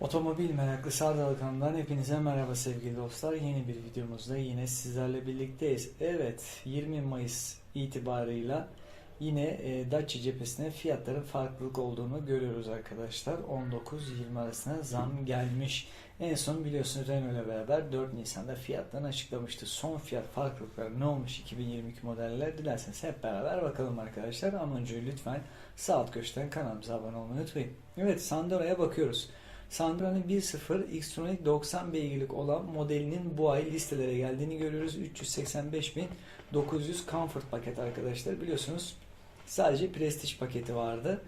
Otomobil meraklı Sardal kanalından hepinize merhaba sevgili dostlar. Yeni bir videomuzda yine sizlerle birlikteyiz. Evet 20 Mayıs itibarıyla yine e, Dacia cephesine fiyatların farklılık olduğunu görüyoruz arkadaşlar. 19-20 arasında zam gelmiş. En son biliyorsunuz Renault ile beraber 4 Nisan'da fiyatlarını açıklamıştı. Son fiyat farklılıkları ne olmuş 2022 modeller dilerseniz hep beraber bakalım arkadaşlar. Ama önce lütfen sağ alt köşeden kanalımıza abone olmayı unutmayın. Evet Sandora'ya bakıyoruz. Sandra'nın 1.0 Xtronic 90 beygirlik olan modelinin bu ay listelere geldiğini görüyoruz. 385.900 Comfort paket arkadaşlar. Biliyorsunuz sadece Prestige paketi vardı.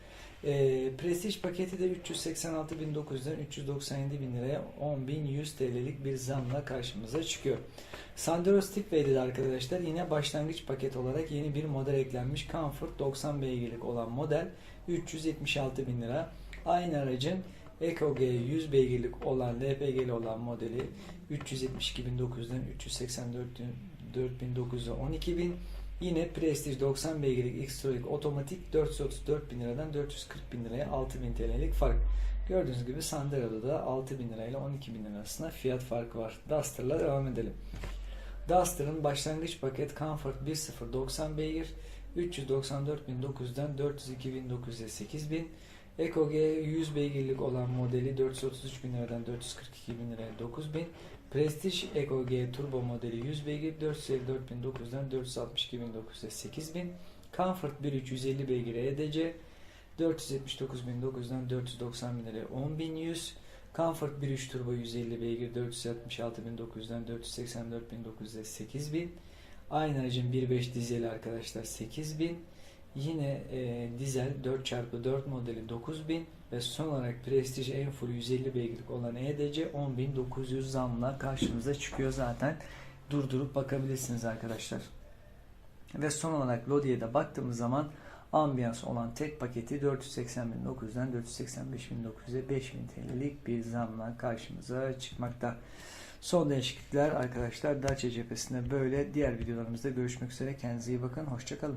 E, Prestige paketi de 386.900'den 397.000 liraya 10.100 TL'lik bir zamla karşımıza çıkıyor. Sandero Stepway'de de arkadaşlar yine başlangıç paket olarak yeni bir model eklenmiş. Comfort 90 beygirlik olan model 376.000 lira. Aynı aracın EcoG 100 beygirlik olan LPG'li olan modeli 372.900'den 384.900'e 12.000 Yine Prestige 90 beygirlik X-Tronic otomatik 434.000 liradan 440.000 liraya 6.000 TL'lik fark. Gördüğünüz gibi Sandero'da da 6.000 lirayla 12.000 lira arasında fiyat farkı var. Duster'la devam edelim. Duster'ın başlangıç paket Comfort 1.0 90 beygir 394.900'den 402.900'e 8.000 EcoG 100 beygirlik olan modeli 433 bin liradan 442 bin liraya 9 bin. Prestige EcoG Turbo modeli 100 beygir 454.900'den 462.900'e 8 bin. Comfort 1.3 150 beygir EDC 479.900'den 490 bin liraya 10.100. Comfort 1.3 Turbo 150 beygir 466.900'den 484.900'e 8.000. Aynı aracın 1.5 dizeli arkadaşlar 8.000. Yine e, dizel 4x4 modeli 9000 ve son olarak Prestige en full 150 beygirlik olan EDC 10900 zamla karşımıza çıkıyor zaten. Durdurup bakabilirsiniz arkadaşlar. Ve son olarak Lodi'ye de baktığımız zaman ambiyans olan tek paketi 480.900'den 485.900'e 5000 TL'lik bir zamla karşımıza çıkmakta. Son değişiklikler arkadaşlar Dacia cephesinde böyle. Diğer videolarımızda görüşmek üzere. Kendinize iyi bakın. Hoşçakalın.